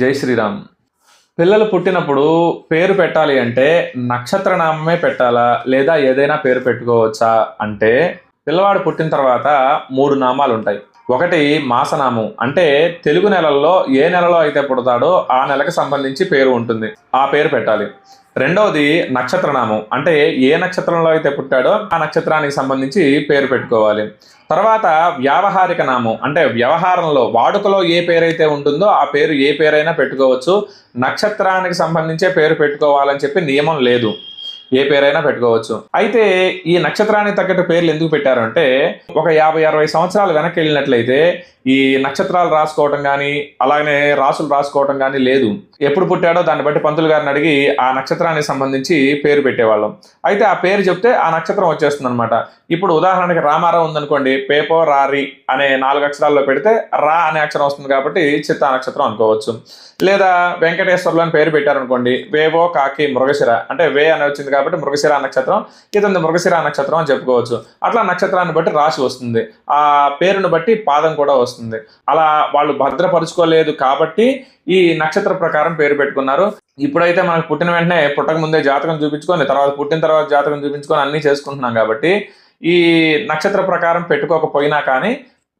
జై శ్రీరామ్. పిల్లలు పుట్టినప్పుడు పేరు పెట్టాలి అంటే నక్షత్ర నామమే పెట్టాలా? లేదా ఏదైనా పేరు పెట్టుకోవచ్చా? అంటే పిల్లవాడు పుట్టిన తర్వాత మూడు నామాలు ఉంటాయి ఒకటి మాసనామం. అంటే తెలుగు నెలల్లో ఏ నెలలో అయితే పుడతాడో ఆ నెలకు సంబంధించి పేరు ఉంటుంది. ఆ పేరు పెట్టాలి. రెండవది నక్షత్రనామం. అంటే ఏ నక్షత్రంలో అయితే పుట్టాడో ఆ నక్షత్రానికి సంబంధించి పేరు పెట్టుకోవాలి. తర్వాత వ్యావహారిక నామం. అంటే వ్యవహారంలో వాడుకలో ఏ పేరైతే ఉంటుందో ఆ పేరు ఏ పేరైనా పెట్టుకోవచ్చు. నక్షత్రానికి సంబంధించే పేరు పెట్టుకోవాలని చెప్పి నియమం లేదు. ఏ పేరైనా పెట్టుకోవచ్చు. అయితే ఈ నక్షత్రానికి తగ్గట్టు పేర్లు ఎందుకు పెట్టారు అంటే ఒక యాభై అరవై సంవత్సరాలు వెనక్కి వెళ్ళినట్లయితే ఈ నక్షత్రాలు రాసుకోవటం కానీ అలాగనే రాసులు రాసుకోవటం కానీ లేదు. ఎప్పుడు పుట్టాడో దాన్ని బట్టి పంతులు గారిని అడిగి ఆ నక్షత్రానికి సంబంధించి పేరు పెట్టేవాళ్ళం. అయితే ఆ పేరు చెప్తే ఆ నక్షత్రం వచ్చేస్తుంది అనమాట ఇప్పుడు ఉదాహరణకి రామారావు ఉందనుకోండి పేపో రారి అనే నాలుగు అక్షరాల్లో పెడితే రా అనే అక్షరం వస్తుంది కాబట్టి చిత్తా నక్షత్రం అనుకోవచ్చు. లేదా వెంకటేశ్వర్లు అని పేరు పెట్టారనుకోండి వేవో కాకి మృగశిర అంటే వే అని వచ్చింది కాబట్టి మృగశిర నక్షత్రం ఇతని మృగశిర నక్షత్రం అని చెప్పుకోవచ్చు. అట్లా నక్షత్రాన్ని బట్టి రాశి వస్తుంది. ఆ పేరును బట్టి పాదం కూడా వస్తుంది. అలా వాళ్ళు భద్రపరుచుకోలేదు కాబట్టి ఈ నక్షత్ర ప్రకారం పేరు పెట్టుకున్నారు. ఇప్పుడైతే మనకు పుట్టిన వెంటనే పుట్టక ముందే జాతకం చూపించుకొని తర్వాత పుట్టిన తర్వాత జాతకం చూపించుకొని అన్నీ చేసుకుంటున్నాం కాబట్టి ఈ నక్షత్ర ప్రకారం పెట్టుకోకపోయినా కానీ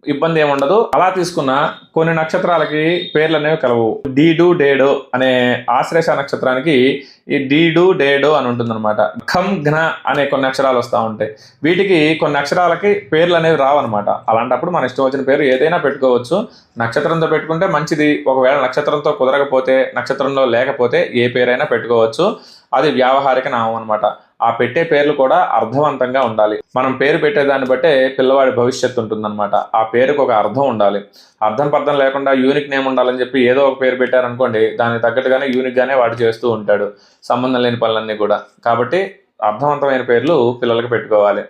ఇబ్బంది ఏముండదు అలా తీసుకున్న కొన్ని నక్షత్రాలకి పేర్లు అనేవి కలవు. డీడు డేడో అనే ఆశ్లేష నక్షత్రానికి ఈ డీడు డేడో అని ఉంటుందన్నమాట. ఖమ్ ఘ్న అనే కొన్ని అక్షరాలు వస్తూ ఉంటాయి. వీటికి కొన్ని అక్షరాలకి పేర్లు అనేవి రావన్నమాట. అలాంటప్పుడు మన ఇష్టం వచ్చిన పేరు ఏదైనా పెట్టుకోవచ్చు. నక్షత్రంతో పెట్టుకుంటే మంచిది. ఒకవేళ నక్షత్రంతో కుదరకపోతే నక్షత్రంలో లేకపోతే ఏ పేరైనా పెట్టుకోవచ్చు. అది వ్యావహారిక నామం అనమాట ఆ పెట్టే పేర్లు కూడా అర్థవంతంగా ఉండాలి. మనం పేరు పెట్టేదాన్ని బట్టే పిల్లవాడి భవిష్యత్తు ఉంటుందన్నమాట. ఆ పేరుకు ఒక అర్థం ఉండాలి. అర్థం పర్థం లేకుండా యూనిక్ నేమ్ ఉండాలని చెప్పి ఏదో ఒక పేరు పెట్టారనుకోండి దానికి తగ్గట్టుగానే యూనిక్గానే వాడు చేస్తూ ఉంటాడు. సంబంధం లేని పనులన్నీ కూడా. కాబట్టి అర్థవంతమైన పేర్లు పిల్లలకి పెట్టుకోవాలి.